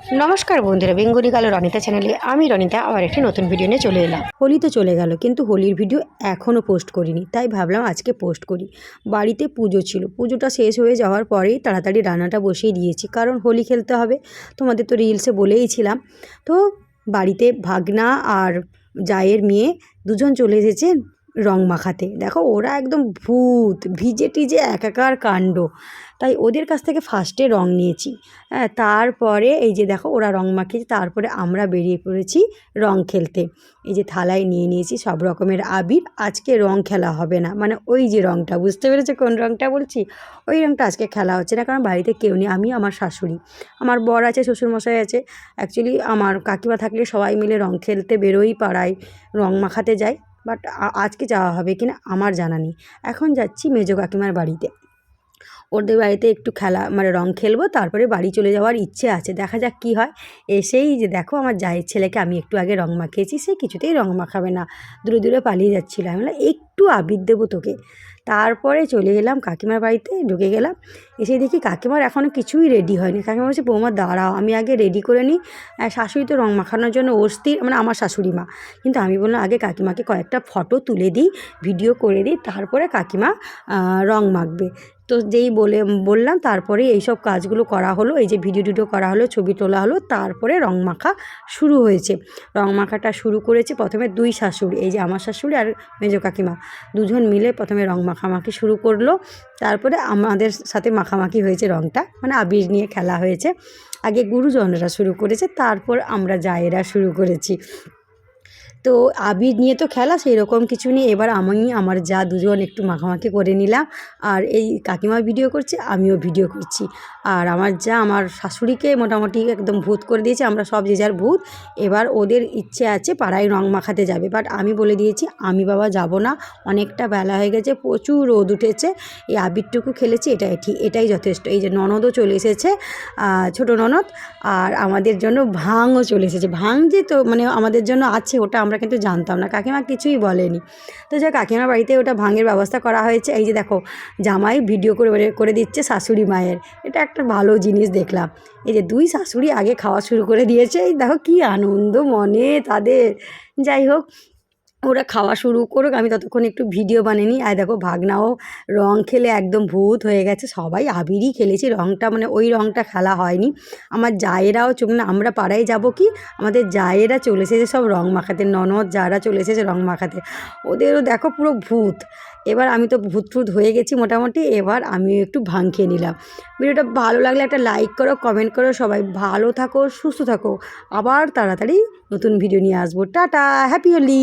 নমস্কার বন্ধুরা, বেঙ্গলি কালো রনিতা চ্যানেলে। আমি রনিতা, আবার একটি নতুন ভিডিও নিয়ে চলে এলাম। হোলি তো চলে গেল, কিন্তু হোলির ভিডিও এখনও পোস্ট করিনি, তাই ভাবলাম আজকে পোস্ট করি। বাড়িতে পুজো ছিল, পুজোটা শেষ হয়ে যাওয়ার পরেই তাড়াতাড়ি রান্নাটা বসিয়ে দিয়েছি, কারণ হোলি খেলতে হবে। তোমাদের তো রিলসে বলেইছিলাম তো বাড়িতে ভাগনা আর জায়ের মেয়ে দুজন চলে এসেছে রং মাখাতে। দেখো, ওরা একদম ভূত, ভিজে টিজে একাকার কাণ্ড। তাই ওদের কাছ থেকে ফার্স্টে রং নিয়েছি। হ্যাঁ তারপরে এই যে দেখো, ওরা রং মাখিয়েছে, তারপরে আমরা বেরিয়ে পড়েছি রং খেলতে। এই যে থালায় নিয়ে নিয়েছি সব রকমের আবির। আজকে রং খেলা হবে না। মানে ওই যে রংটা, বুঝতে পেরেছ কোন রংটা বলছি? ওই রংটা আজকে খেলা হচ্ছে না, কারণ বাড়িতে কেউ নেই আমি আমার শাশুড়ি। আমার বর আছে, শ্বশুরমশাই আছে। অ্যাকচুয়ালি আমার কাকিমা থাকলে সবাই মিলে রং খেলতে বেরোই পাড়ায়, রং মাখাতে যাই। বাট আজকে যাওয়া হবে কিনা আমার জানা নেই। এখন যাচ্ছি মেজো কাকিমার বাড়িতে। ওদের বাড়িতে একটু খেলা মানে রং খেলব, তারপরে বাড়ি চলে যাওয়ার ইচ্ছে আছে। দেখা যাক কি হয়। এসেই যে দেখো আমার জায়ের ছেলেকে আমি একটু আগে রং মাখিয়েছি, সে কিছুতেই রং মাখাবে না। দূরে দূরে পালিয়ে যাচ্ছিল। আমি একটু আবির দেবো তোকে। তারপরে চলে এলাম কাকিমার বাড়িতে, ঢুকে গেলাম। এসে দেখি কাকিমার এখনও কিছুই রেডি হয়নি। কাকিমা বলছে, বৌমা, দাঁড়াও, আমি আগে রেডি করে নিই। শাশুড়ি তো রং মাখানোর জন্য অস্থির মানে আমার শাশুড়ি মা। কিন্তু আমি বললাম, আগে কাকিমাকে কয়েকটা ফটো তুলে দিই ভিডিও করে দিই, তারপরে কাকিমা রং মাখবে। তো যেই বলে, বললাম, তারপরে এইসব কাজগুলো করা হলো, এই যে ভিডিও টিডিও করা হলো, ছবি তোলা হলো, তারপরে রং মাখা শুরু হয়েছে। রং মাখাটা শুরু করেছে প্রথমে দুই শাশুড়ি, এই যে আমার শাশুড়ি আর মেজো কাকিমা। দুজন মিলে প্রথমে রং মাখামাখি শুরু করল, তারপরে আমাদের সাথে মাখামাখি হয়েছে রংটা মানে আবির নিয়ে খেলা হয়েছে। আগে গুরুজনরা শুরু করেছে, তারপর আমরা জায়েরা শুরু করেছি। তো আবির নিয়ে তো খেলা সেই রকম কিছু নেই। এবার আমি, আমার যা দুজন একটু মাখামাখি করে নিলাম। আর এই কাকিমা ভিডিও করছে, আমিও ভিডিও করছি। আর আমার যা, আমার শাশুড়িকে মোটামুটি একদম ভূত করে দিয়েছে, আমরা সব যে যার ভূত। এবার ওদের ইচ্ছে আছে পাড়ায় রং মাখাতে যাবে। বাট আমি বলে দিয়েছি, আমি বাবা যাব না। অনেকটা বেলা হয়ে গেছে, প্রচুর রোদ উঠেছে। এই আবিরটুকু খেলেছি, এটাই ঠিক, এটাই যথেষ্ট। এই যে ননদও চলে এসেছে ছোটো ননদ। আর আমাদের জন্য ভাঙও চলে এসেছে। ভাঙ যে তো মানে আমাদের জন্য আছে, ওটা আমরা কিন্তু জানতাম না। কাকিমা কিছুই বলেনি। তো যা কাকিমার বাড়িতে ওটা ভাঙের ব্যবস্থা করা হয়েছে। এই যে দেখো, জামাই ভিডিও করে করে দিচ্ছে শাশুড়ি মায়ের। এটা একটা ভালো জিনিস দেখলাম। এই যে দুই শাশুড়ি আগে খাওয়া শুরু করে দিয়েছে। এই দেখো কি আনন্দ মনে তাদের। যাই হোক ওরা খাওয়া শুরু করুক। আমি ততক্ষণ একটু ভিডিও বানিয়ে নিই। আর দেখো ভাগনাও রং খেলে একদম ভূত হয়ে গেছে। সবাই আবিরই খেলেছি। রংটা মানে ওই রংটা খেলা হয়নি। আমার জায়েরাও চোখ না আমরা পাড়ায় যাব কি? আমাদের জায়েরা চলে এসেছে সব রং মাখাতে। ননদ যারা চলে এসেছে রং মাখাতে। ওদেরও দেখো পুরো ভূত। এবার আমি তো ভূত ফুত হয়ে গেছি মোটামুটি, এবার আমি একটু ভাং খেয়ে নিলাম। ভিডিওটা ভালো লাগলে একটা লাইক করো কমেন্ট করো, সবাই ভালো থাকো, সুস্থ থাকো। আবার তাড়াতাড়ি নতুন ভিডিও নিয়ে আসব। Tata happy Holi